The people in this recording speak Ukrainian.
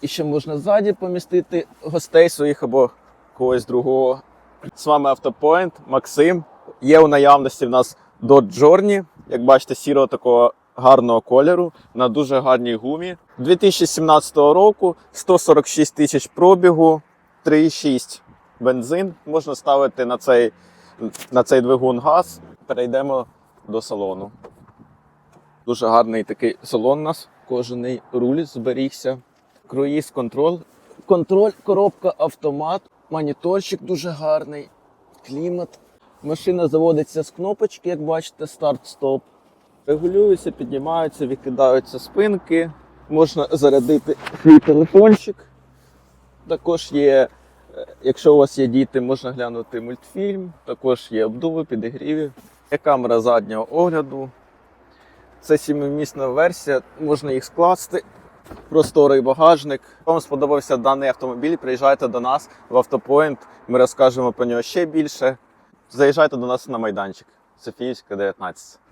І ще можна ззаді помістити гостей своїх або когось другого. З вами Автопоінт, Максим. Є у наявності в нас Dodge Journey, як бачите, сірого такого гарного кольору на дуже гарній гумі. 2017 року 146 тисяч пробігу, 3,6 бензин. Можна ставити на цей, на цей двигун газ. Перейдемо до салону. Дуже гарний такий салон у нас. Кожаний руль зберігся. Круїз контроль. Контроль, коробка, автомат, моніторчик дуже гарний, клімат. Машина заводиться з кнопочки, як бачите, старт-стоп. Регулюються, піднімаються, відкидаються спинки. Можна зарядити свій телефончик. Також є, е, якщо у вас є діти, можна глянути мультфільм. Також є обдуви, підігріві. Є камера заднього огляду. Це сімимісна версія, можна їх скласти. Просторий багажник. Вам сподобався даний автомобіль, приїжджайте до нас в Автопоінт. Ми розкажемо про нього ще більше. Заїжджайте до нас на майданчик. Софіївська, 19.